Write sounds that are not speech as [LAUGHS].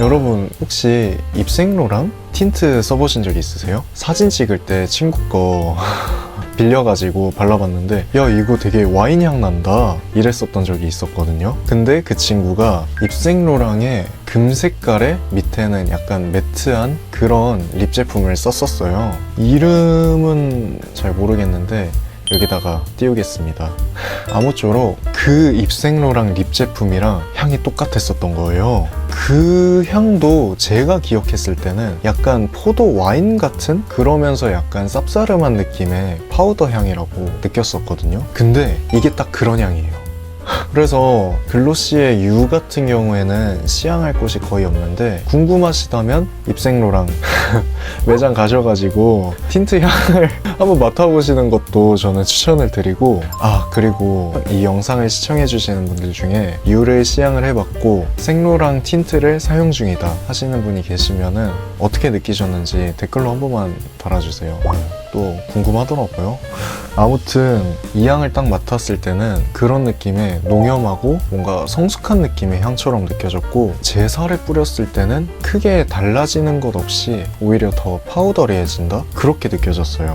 여러분 혹시 입생로랑 틴트 써보신 적 있으세요? 사진 찍을 때 친구 거 [LAUGHS] 빌려가지고 발라봤는데 야 이거 되게 와인 향 난다 이랬었던 적이 있었거든요. 근데 그 친구가 입생로랑의 금 색깔의 밑에는 약간 매트한 그런 립 제품을 썼었어요. 이름은 잘 모르겠는데 여기다가 띄우겠습니다. 아무쪼록 그 입생로랑 립 제품이랑 향이 똑같았었던 거예요. 그 향도 제가 기억했을 때는 약간 포도 와인 같은 그러면서 약간 쌉싸름한 느낌의 파우더 향이라고 느꼈었거든요. 근데 이게 딱 그런 향이에요. 그래서 글로시의 U 같은 경우에는 시향할 곳이 거의 없는데 궁금하시다면 입생로랑 [LAUGHS] 매장 가셔가지고 틴트 향을 [LAUGHS] 한번 맡아보시는 것도 저는 추천을 드리고 아 그리고 이 영상을 시청해주시는 분들 중에 U를 시향을 해봤고 생로랑 틴트를 사용 중이다 하시는 분이 계시면은 어떻게 느끼셨는지 댓글로 한 번만 달아주세요 또 궁금하더라고요 아무튼 이 향을 딱 맡았을 때는 그런 느낌의 농염하고 뭔가 성숙한 느낌의 향처럼 느껴졌고 제 살에 뿌렸을 때는 크게 달라지는 것 없이 오히려 더 파우더리해진다? 그렇게 느껴졌어요